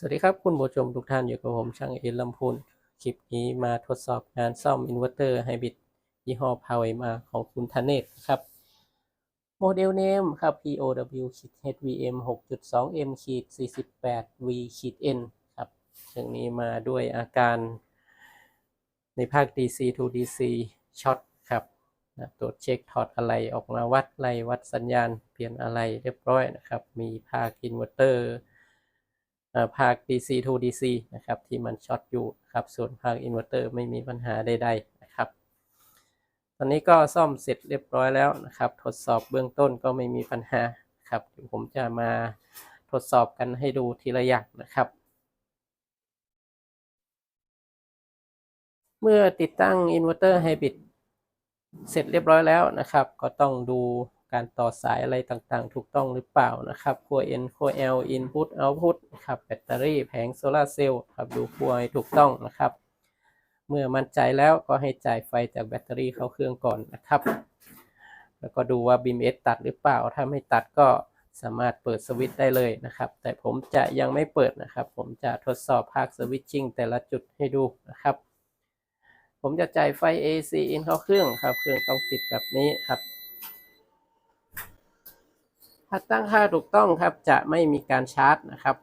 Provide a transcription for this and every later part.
สวัสดีครับคุณผู้ชมทุกท่านอยู่กับผมช่างเอ็นลำพูนคลิปนี้มาทดสอบงานซ่อมอินเวอร์เตอร์ไฮบริดยี่ห้อ Power MR ของคุณธเนศครับโมเดลเนมครับ POW HVM 6.2M 48 V N ครับซึ่งนี้มาด้วยอาการในภาค DC to DC ช็อตครับนะตรวจเช็คถอดอะไรออกมาวัดไล่วัดสัญญาณเปลี่ยนอะไรเรียบร้อยนะครับ มีภาคอินเวอร์เตอร์ ภาค DC to DC นะครับที่มันช็อตอยู่ครับส่วนภาคอินเวอร์เตอร์ไม่มีปัญหาใดๆนะครับตอนนี้ก็ซ่อมเสร็จเรียบร้อยแล้วนะครับทดสอบเบื้องต้นก็ไม่มีปัญหาครับเดี๋ยวผมจะมาทดสอบกันให้ดูทีละอย่างนะครับ เมื่อติดตั้งอินเวอร์เตอร์ไฮบริดเสร็จเรียบร้อยแล้วนะครับ ก็ต้องดู การต่อสายอะไรต่างๆ ถูกต้องหรือเปล่านะครับขั้ว N ขั้ว L input output ครับแบตเตอรี่แผงโซลาเซลล์ครับดูขั้วให้ถูกต้องนะครับ เมื่อมั่นใจแล้วก็ให้จ่ายไฟจากแบตเตอรี่เข้าเครื่องก่อนนะครับ แล้วก็ดูว่า BMS ตัดหรือเปล่า ถ้าไม่ตัดก็สามารถเปิดสวิตช์ได้เลยนะครับ แต่ผมจะยังไม่เปิดนะครับ ผมจะทดสอบภาคสวิตชิ่งแต่ละจุดให้ดูนะครับ ผมจะจ่ายไฟ AC in เข้าเครื่องครับ เครื่องต้องติดแบบนี้ครับ ถ้าตั้งค่าถูกต้องครับจะไม่มีการชาร์จนะครับ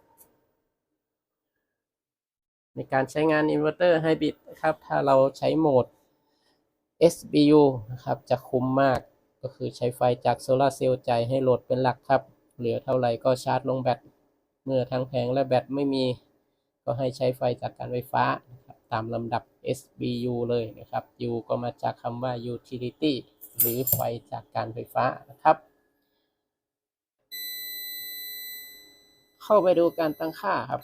ในการใช้งานอินเวอร์เตอร์ไฮบริดครับ ถ้าเราใช้โหมด SBU นะครับจะคุ้มมากก็คือใช้ไฟจากโซลาเซลล์จ่ายให้โหลดเป็นหลักครับ เหลือเท่าไหร่ก็ชาร์จลงแบตเมื่อทั้งแผงและแบตไม่มี ก็ให้ใช้ไฟจากการไฟฟ้าตามลำดับ SBU เลยนะครับ U ก็มาจากคำว่า utility หรือไฟจากการไฟฟ้านะครับ เข้าไปดูการตั้งค่าครับ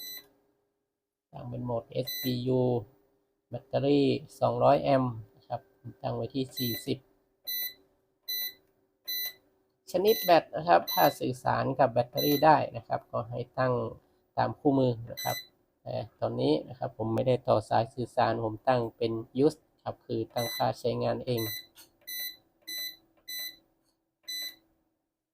ตั้งเป็นโหมด SPU แบตเตอรี่ 200 แอมป์นะครับผมตั้งไว้ที่ 40 ชนิดแบตนะครับ ถ้าสื่อสารกับแบตเตอรี่ได้นะครับ ก็ให้ตั้งตามคู่มือนะครับแต่ตอนนี้นะครับผมไม่ได้ต่อสายสื่อสารผมตั้งเป็น use ครับคือตั้งค่าใช้งานเอง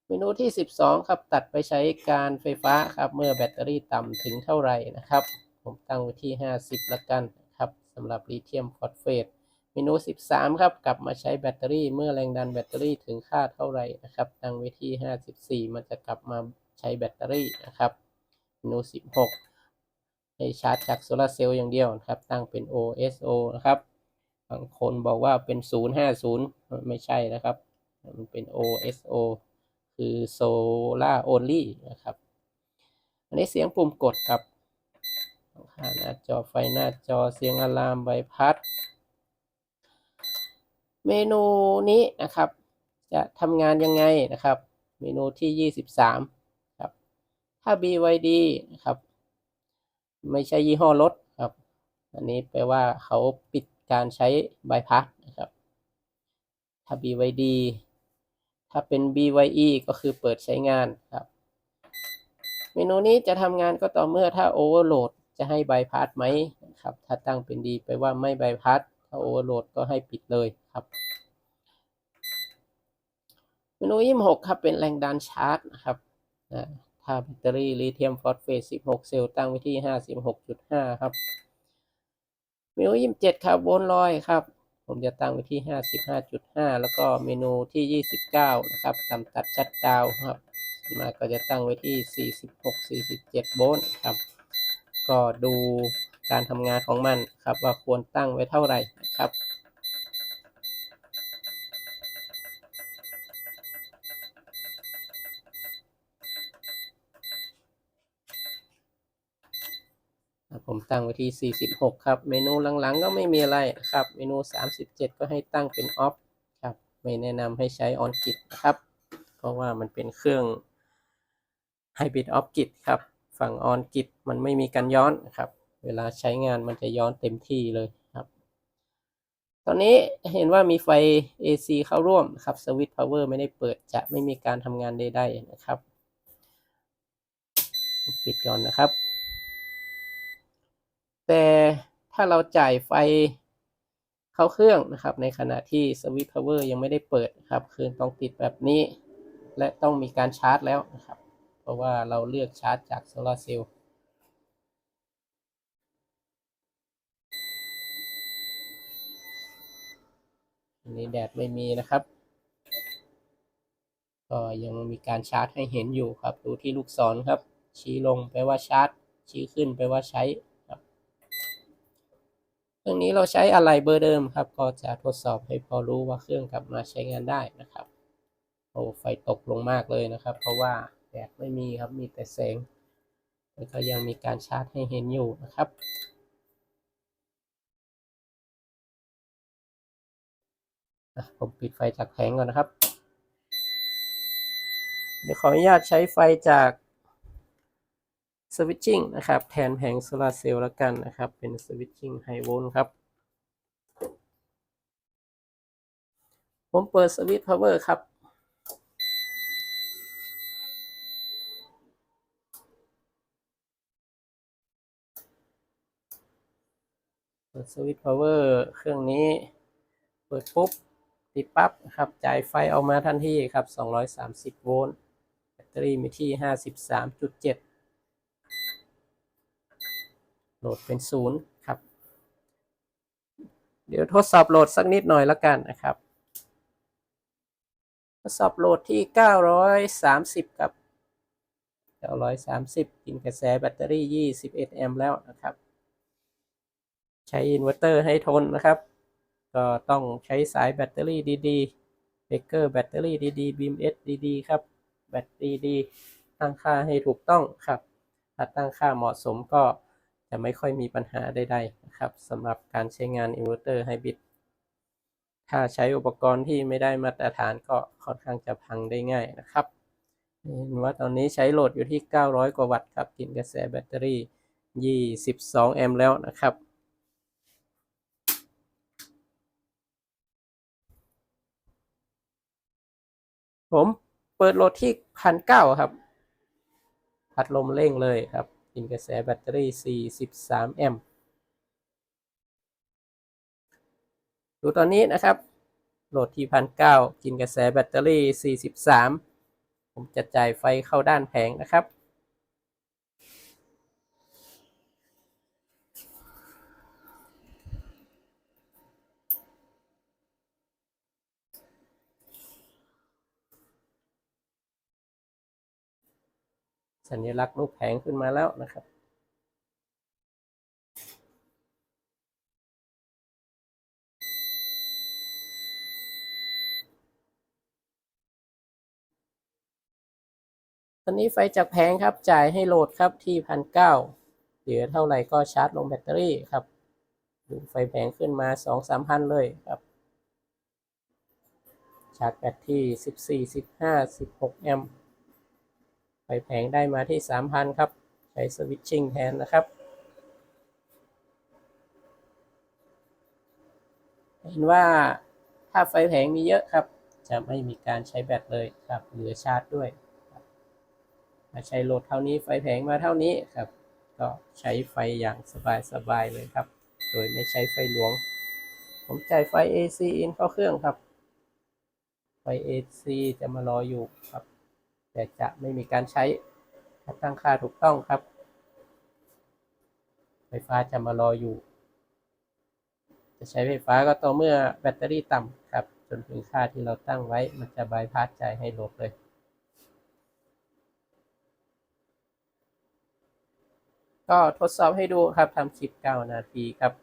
เมนูที่ 12 ครับตัดไปใช้การไฟฟ้าครับเมื่อแบตเตอรี่ต่ำถึงเท่าไหร่นะครับ ผมตั้งไว้ที่ 50 ละกันครับสำหรับลิเธียมฟอสเฟตเมนู 13 ครับกลับมาใช้แบตเตอรี่เมื่อแรงดันแบตเตอรี่ถึงค่าเท่าไหร่นะครับตั้งไว้ที่ 54 มันจะกลับมาใช้แบตเตอรี่นะครับเมนู 16ให้ชาร์จจากโซลาร์เซลล์อย่างเดียวนะครับตั้งเป็น OSO นะครับบางคนบอกว่าเป็น 050 ไม่ใช่นะครับ มันเป็น OSO คือ Solar Only นะครับ อันนี้เสียงปุ่มกดครับข้างหน้าจอไฟหน้าจอเสียงอะลามใบพัด เมนูนี้นะครับ จะทำงานยังไงนะครับ เมนูที่ 23 ครับ ถ้า BYD นะครับ ไม่ใช่ยี่ห้อรถครับ อันนี้แปลว่าเขาปิดการใช้ใบพัดนะครับถ้า BYD ถ้าเป็น BYE ก็คือเปิดใช้งานครับ เมนูนี้จะทำงานก็ต่อเมื่อถ้า Overload จะให้บายพาสไหมนะครับ ถ้าตั้งเป็นดีไปว่าไม่บายพาสถ้า Overload ก็ให้ปิดเลยครับ เมนู26ครับเป็นแรงดันชาร์จนะครับนะถ้าแบตเตอรี่ลิเธียมฟอสเฟต16 เซลล์ตั้งไว้ที่ 56.5 ครับเมนู27ครับโวลต์ลอยครับ ผมจะตั้งไว้ที่ 55.5 แล้วก็เมนูที่ 29 นะครับตำตัดชัดดาวครับมากก็จะตั้งไว้ที่ 46 47 โวลต์ครับ ก็ดูการทำงานของมันครับว่าควรตั้งไว้เท่าไหร่ ตั้งไว้ที่ 46 ครับ เมนูหลังๆ ก็ไม่มีอะไรครับ เมนู 37 ก็ให้ตั้งเป็นออฟครับ ไม่แนะนำให้ใช้ออนกิตนะครับ เพราะว่ามันเป็นเครื่องไฮบริดออฟกิตครับ ฝั่งออนกิตมันไม่มีการย้อนครับ เวลาใช้งานมันจะย้อนเต็มที่เลยครับ ตอนนี้เห็นว่ามีไฟ AC เข้าร่วมครับ สวิตช์พาวเวอร์ไม่ได้เปิด จะไม่มีการทำงานใดๆนะครับ ปิดก่อนนะครับ แต่ถ้าเราจ่ายไฟเข้าเครื่องนะครับ ในขณะที่สวิตช์พาวเวอร์ยังไม่ได้เปิดครับคืนต้องติดแบบนี้ และต้องมีการชาร์จแล้วนะครับ เพราะว่าเราเลือกชาร์จจากโซลาร์เซลล์ันนี้แดดไม่มีนะครับ ก็ยังมีการชาร์จให้เห็นอยู่ครับ ดูที่ลูกศรครับ ชี้ลงแปลว่าชาร์จ ชี้ขึ้นแปลว่าใช้ ครับเครื่องนี้เราใช้อะไรเบอร์เดิมครับ ก็จะทดสอบให้พอรู้ว่าเครื่องกลับมาใช้งานได้นะครับ โอ้ไฟตกลงมากเลยนะครับ เพราะว่าแดดไม่มีครับ มีแต่แสง แล้วก็ยังมีการชาร์จให้เห็นอยู่นะครับ ผมปิดไฟจากแผงก่อนนะครับ เดี๋ยวขออนุญาตใช้ไฟจาก สวิตชิ่งนะครับ แทนแผงโซลาร์เซลล์แล้วกันนะครับ เป็นสวิตชิ่งไฮโวลต์ครับ ผมเปิดสวิตช์พาวเวอร์ครับ เปิดสวิตช์พาวเวอร์เครื่องนี้ เปิดปุ๊บ ติดปั๊บครับ จ่ายไฟออกมาทันทีครับ 230 โวลต์ แบตเตอรี่มีที่ 53.7 โห ลดเป็นศูนย์ครับ เดี๋ยวทดสอบโหลดสักนิดหน่อยแล้วกันนะครับ ทดสอบโหลดที่ 930 ครับ 930 กินกระแสแบตเตอรี่ 21 แอมป์แล้วนะครับ ใช้อินเวอร์เตอร์ให้ทนนะครับ ก็ต้องใช้สายแบตเตอรี่ดีๆเบเกอร์แบตเตอรี่ดีๆบีมเอสดีๆครับ แบตดีๆตั้งค่าให้ถูกต้องครับ ถ้าตั้งค่าเหมาะสมก็ จะไม่ค่อยมีปัญหาใดๆนะครับสำหรับการใช้งานอินเวอร์เตอร์ไฮบริดถ้าใช้อุปกรณ์ที่ไม่ได้มาตรฐานก็ค่อนข้างจะพังได้ง่ายนะครับเห็นว่าตอนนี้ใช้โหลดอยู่ที่ 900 กว่าวัตต์ครับกินกระแสแบตเตอรี่ 22 แอมป์แล้วนะครับ ผมเปิดโหลดที่พันเก้าครับ พัดลมเร่งเลยครับ กินกระแสแบตเตอรี่ 43 แอมป์ดูตอนนี้นะครับ โหลดที่พันเก้ากินกระแสแบตเตอรี่ 43 ผมจะจ่ายไฟเข้าด้านแผงนะครับ สัญลักษณ์รูปแผงขึ้นมาแล้วนะครับ ตอนนี้ไฟจากแผงครับจ่ายให้โหลดครับที่พันเก้าเหลือเท่าไหร่ก็ชาร์จลงแบตเตอรี่ครับดูไฟแผงขึ้นมาสองสามพันเลยครับชาร์จแบตที่สิบสี่สิบห้าสิบหกแอมป์ ไฟแผงได้มาที่สามพันครับ ใช้สวิตชิ่งแทนนะครับเห็นว่าถ้าไฟแผงมีเยอะครับ จะไม่มีการใช้แบตเลยครับ เหลือชาร์จด้วยครับถ้าใช้โหลดเท่านี้ไฟแผงมาเท่านี้ครับ ก็ใช้ไฟอย่างสบายๆเลยครับ โดยไม่ใช้ไฟหลวง ผมจ่ายไฟ AC in เข้าเครื่องครับ ไฟ AC จะมารออยู่ครับ แต่จะไม่มีการใช้ตั้งค่าถูกต้องครับ ไฟฟ้าจะมารออยู่ จะใช้ไฟฟ้าก็ต่อเมื่อแบตเตอรี่ต่ำครับ จนถึงค่าที่เราตั้งไว้ มันจะบายพาสจ่ายให้หลดเลยก็ทดสอบให้ดูครับทำคลิป 9 นาทีครับ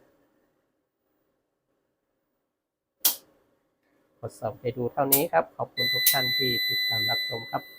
ทดสอบให้ดูเท่านี้ครับ ขอบคุณทุกท่านที่ติดตามรับชมครับ